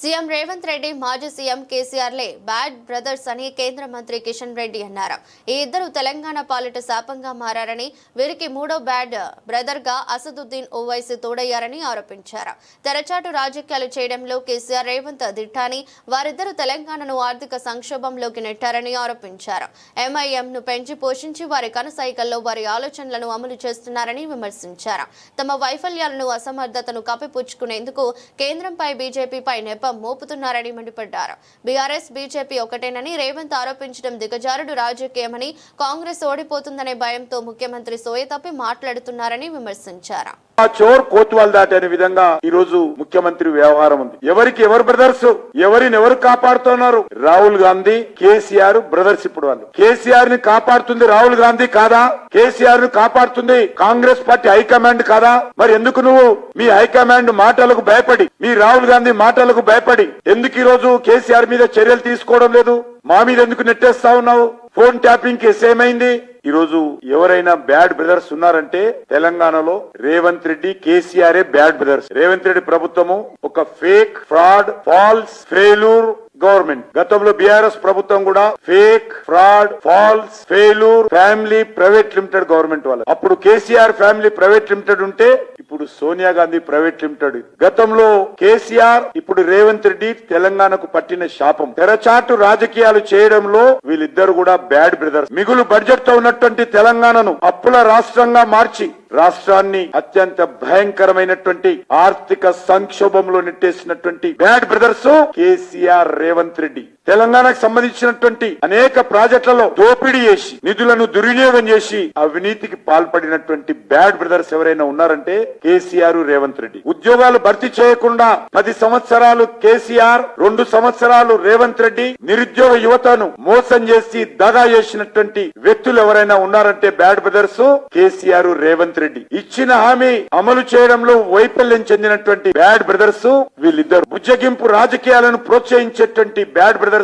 CM Revanth Reddy మాజీ CM కేసీఆర్లే bad brothers అని కేంద్ర మంత్రి కిషన్ రెడ్డి అన్నారు. ఈ ఇద్దరు తెలంగాణ పాలిట శాపంగా మారని వీరికి మూడో బ్యాడ్ బ్రదర్గా అసదుద్దీన్ ఓవైసీ తోడయ్యారని ఆరోపించారు. తెరచాటు రాజకీయాలు చేయడంలో కేసీఆర్ రేవంత్ దిట్టాని వారిద్దరూ తెలంగాణను ఆర్థిక సంక్షోభంలోకి నెట్టారని ఆరోపించారు. ఎంఐఎంను పెంచి పోషించి వారి కనసైకల్లో వారి ఆలోచనలను అమలు చేస్తున్నారని విమర్శించారు. తమ వైఫల్యాలను అసమర్థతను కప్పిపుచ్చుకునేందుకు కేంద్రంపై బీజేపీపై నెపం మోపుతున్నారని మండిపడ్డారు. బీఆర్ఎస్ బీజేపీ ఒకటేనని రేవంత్ ఆరోపించడం దిగజారుడు రాజకీయమని కాంగ్రెస్ ఓడిపోతుందనే భయంతో ముఖ్యమంత్రి సోయతప్పి మాట్లాడుతున్నారని విమర్శించారు. చోర్ కోత్వాల్ దాటి అనే విధంగా ఈ రోజు ముఖ్యమంత్రి వ్యవహారం ఉంది. ఎవరికి ఎవరు బ్రదర్స్? ఎవరిని ఎవరు కాపాడుతున్నారు? రాహుల్ గాంధీ కేసీఆర్ బ్రదర్స్ ఇప్పుడు వాళ్ళు. కేసీఆర్ని కాపాడుతుంది రాహుల్ గాంధీ కాదా? కేసీఆర్ను కాపాడుతుంది కాంగ్రెస్ పార్టీ హైకమాండ్ కాదా? మరి ఎందుకు నువ్వు మీ హైకమాండ్ మాటలకు భయపడి మీ రాహుల్ గాంధీ మాటలకు భయపడి ఎందుకు ఈ రోజు కేసీఆర్ మీద చర్యలు తీసుకోవడం లేదు? మా మీద ఎందుకు నెట్టేస్తా ఉన్నావు? ఫోన్ ట్యాపింగ్ కేసు ఏమైంది? ఈ రోజు ఎవరైనా బ్యాడ్ బ్రదర్స్ ఉన్నారంటే తెలంగాణలో Revanth Reddy KCR bad brothers. Revanth Reddy ప్రభుత్వము ఒక fake fraud false failure government. గతంలో బీఆర్ఎస్ ప్రభుత్వం కూడా fake fraud false failure family private limited government వాళ్ళ అప్పుడు కేసీఆర్ ఫ్యామిలీ ప్రైవేట్ లిమిటెడ్ ఉంటే ఇప్పుడు సోనియా గాంధీ ప్రైవేట్ లిమిటెడ్. గతంలో కేసీఆర్ ఇప్పుడు రేవంత్ రెడ్డి తెలంగాణకు పట్టిన శాపం. తెరచాటు రాజకీయాలు చేయడంలో వీళ్ళిద్దరు కూడా బ్యాడ్ బ్రదర్స్. మిగులు బడ్జెట్తో ఉన్నటువంటి తెలంగాణను అప్పుల రాష్ట్రంగా మార్చి రాష్ట్రాన్ని అత్యంత భయంకరమైనటువంటి ఆర్థిక సంక్షోభంలో నెట్టేసినటువంటి bad brothers KCR Revanth Reddy. తెలంగాణకు సంబంధించినటువంటి అనేక ప్రాజెక్టులలో దోపిడీ చేసి నిధులను దుర్వినియోగం చేసి అవినీతికి పాల్పడినటువంటి బ్యాడ్ బ్రదర్స్ ఎవరైనా ఉన్నారంటే కేసీఆర్ రేవంత్ రెడ్డి. ఉద్యోగాలు భర్తీ చేయకుండా పది సంవత్సరాలు కేసీఆర్ రెండు సంవత్సరాలు రేవంత్ రెడ్డి నిరుద్యోగ యువతను మోసం చేసి దగా చేసినటువంటి వ్యక్తులు ఎవరైనా ఉన్నారంటే bad brothers KCR Revanth Reddy. ఇచ్చిన హామీ అమలు చేయడంలో వైఫల్యం చెందినటువంటి బ్యాడ్ బ్రదర్స్ వీళ్ళిద్దరు. బుజ్జగింపు రాజకీయాలను ప్రోత్సహించేటువంటి bad brothers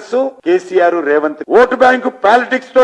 KCR Revanth vote bank పాలిటిక్స్తో